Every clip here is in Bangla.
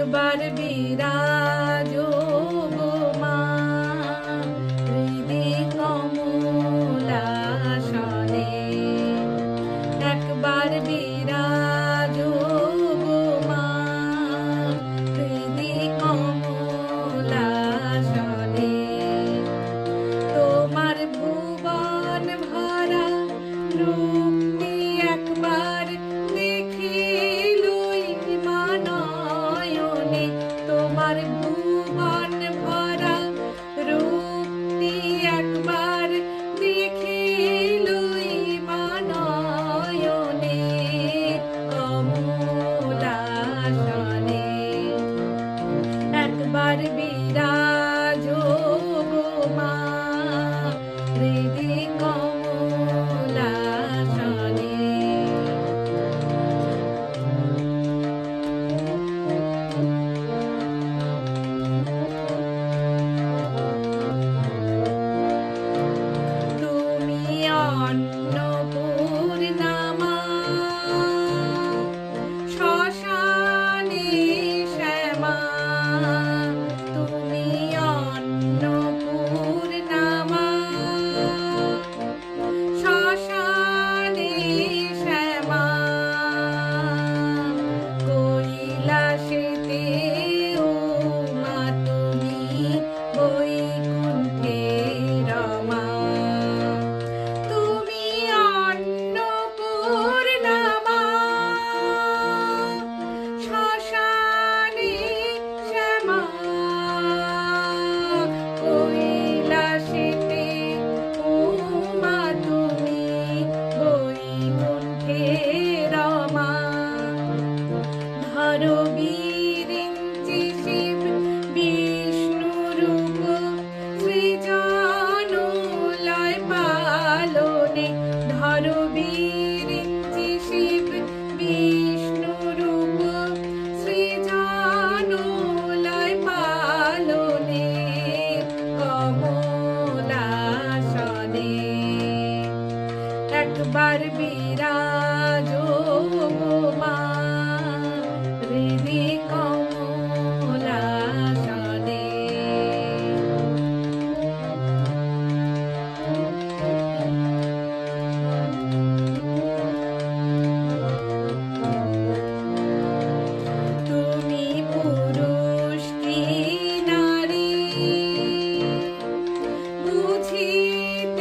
একবার বিরাজ একবার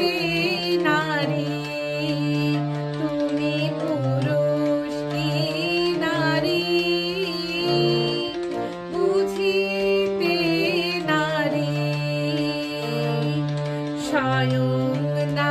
তুমি নারী তুমি পুরুষ কি নারী? বুঝিতে নারী স্বয়ং না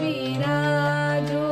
विराजो